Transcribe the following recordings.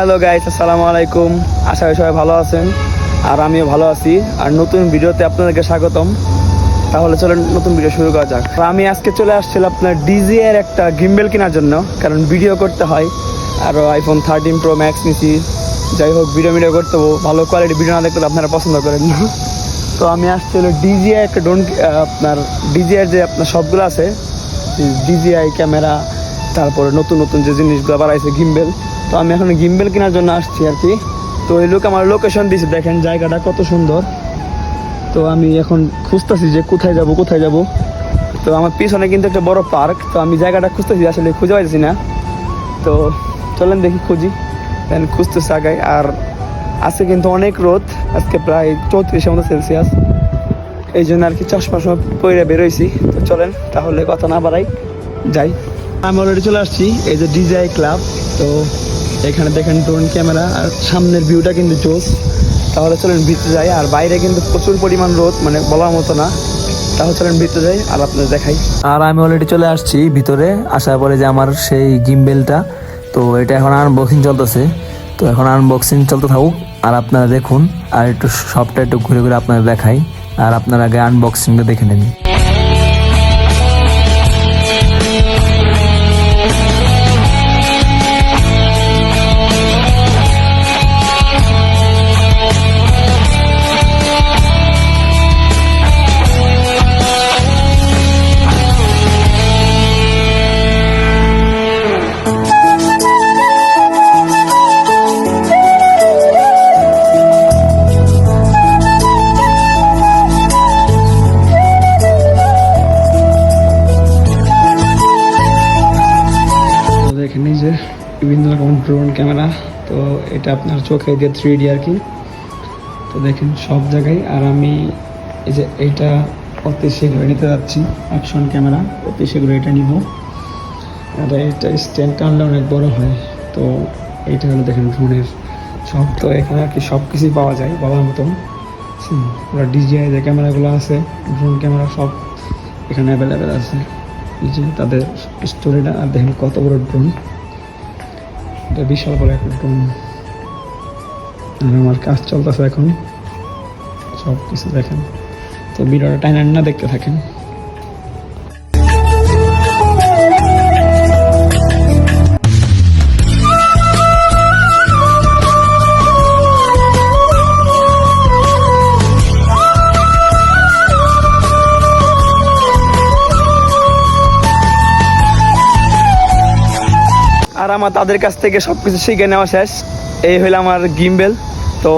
Hello guys, আসসালামু আলাইকুম। আশা করি সবাই ভালো আছেন। আর আমিও ভালো আছি। আর নতুন ভিডিওতে আপনাদেরকে স্বাগতম। তাহলে চলেন নতুন ভিডিও শুরু করা যাক। আমি আজকে চলে আসছিলাম আপনার ডিজি এর একটা গিম্বেল কেনার জন্য, কারণ ভিডিও করতে হয়। আরও আইফোন থার্টিন প্রো ম্যাক্স নিছি। যাই হোক, ভিডিও ভিডিও করতে ভালো কোয়ালিটি ভিডিও না দেখতে আপনারা পছন্দ করেন না। তো আমি আসছি হলো ডিজিআই একটা ডোন আপনার ডিজিআই যে আপনার সবগুলো আছে ডিজিআই ক্যামেরা, তারপরে নতুন নতুন যে জিনিসগুলো বাড়াইছে গিম্বেল তো আমি এখন গিম্বেল কেনার জন্য আসছি আর কি। তো এই লোক আমার লোকেশন দিয়েছে দেখেন জায়গাটা কত সুন্দর। তো আমি এখন খুঁজতেছি যে কোথায় যাব কোথায় যাব। তো আমার পিছনে কিন্তু একটা বড় পার্ক তো আমি জায়গাটা খুঁজতেছি, আসলে খুঁজে পাইতেছি না। তো চলেন দেখি, খুঁজি। দেন খুঁজতেছি আগাই আর আজকে কিন্তু অনেক রোদ, আজকে প্রায় চৌত্রিশের মতো সেলসিয়াস। এই জন্য আর কি চশমা সময় পরে বেরোইছি। তো চলেন, তাহলে কথা না বাড়াই, যাই। আমি অলরেডি চলে আসছি, এই যে ডিজাই ক্লাব তো এখানে দেখেন ড্রোন ক্যামেরা আর সামনের ভিউটা কিন্তু জোস। তাহলে চলেন ভিতরে যাই, আর বাইরে কিন্তু প্রচুর পরিমাণ রোদ মানে বলার মতো না। তাহলে চলেন ভিতরে যাই, আর আপনাদের দেখাই। আর আমি অলরেডি চলে আসছি ভিতরে, আসার পরে যে আমার সেই গিমবেলটা তো এটা এখন আনবক্সিং চলতেছে। তো এখন আনবক্সিং চলতে থাকুক, আর আপনারা দেখুন, আর একটু সবটা একটু ঘুরে ঘুরে আপনারা দেখাই, আর আপনারা আগে আনবক্সিংটা দেখে নেন। বিভিন্ন রকম ড্রোন ক্যামেরা তো এটা আপনার চোখে দিয়ে থ্রি ডি আর কি। তো দেখেন সব জায়গায়, আর আমি এই যে এইটা অতি শীঘ্রই নিতে যাচ্ছি অ্যাকশন ক্যামেরা অতি শীঘ্রই এটা নিব। আর এটা স্ট্যান্ড টানলে অনেক বড় হয়, তো এইটা হলো দেখেন ড্রোনের সব। তো এখানে আর কি সব কিছুই পাওয়া যায়, বলার মতন। পুরো ডিজিআই যে ক্যামেরাগুলো আছে ড্রোন ক্যামেরা সব এখানে অ্যাভেলেবেল আছে। এই যে তাদের স্টোরিটা আর দেখেন কত বড় ড্রোন এটা বিশাল বড় ড্রোন আর আমার কাজ চলতেছে এখন। সব কিছু দেখেন। তো ভিডিওটা টাইনার না দেখতে থাকেন। আর আমার তাদের কাছ থেকে সব কিছু শিখে নেওয়া শেষ। এই হইল আমার গিম্বেল। তো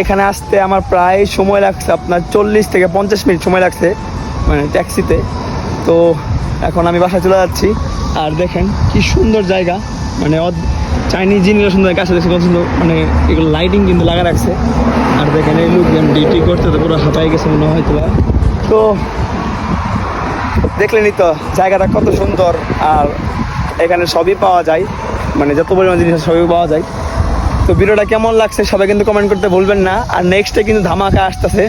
এখানে আসতে আমার প্রায় সময় লাগছে, আপনার চল্লিশ থেকে পঞ্চাশ মিনিট সময় লাগছে মানে ট্যাক্সিতে। তো এখন আমি বাসায় চলে যাচ্ছি। আর দেখেন কি সুন্দর জায়গা। মানে চাইনিজ জিনিসও সুন্দর কাছে দেখছি কত সুন্দর মানে এগুলো লাইটিং কিন্তু লাগা রাখছে। আর দেখেন এই লোকজন ডিউটি করতে তো পুরো হাঁপাই গেছে মনে হয় তো দেখলেনই তো জায়গাটা কত সুন্দর আর এখানে সবই পাওয়া যায়। মানে যত পরিমাণ জিনিস সবই পাওয়া যায়। তো ভিডিওটা কেমন লাগছে সবাই কিন্তু কমেন্ট করতে ভুলবেন না। আর নেক্সটে কিন্তু ধামাকা আসতেছে।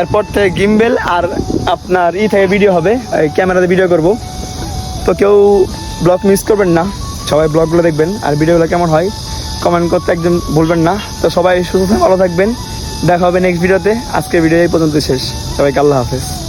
এরপর থেকে গিম্বেল আর আপনার ই থেকে ভিডিও হবে। ক্যামেরাতে ভিডিও করব। তো কেউ ব্লগ মিস করবেন না। সবাই ব্লগগুলো দেখবেন। আর ভিডিওগুলো কেমন হয় কমেন্ট করতে একদম ভুলবেন না। তো সবাই সুস্থ ভালো থাকবেন। দেখা হবে নেক্সট ভিডিওতে আজকের ভিডিও এই পর্যন্ত শেষ। সবাইকে আল্লাহ হাফেজ।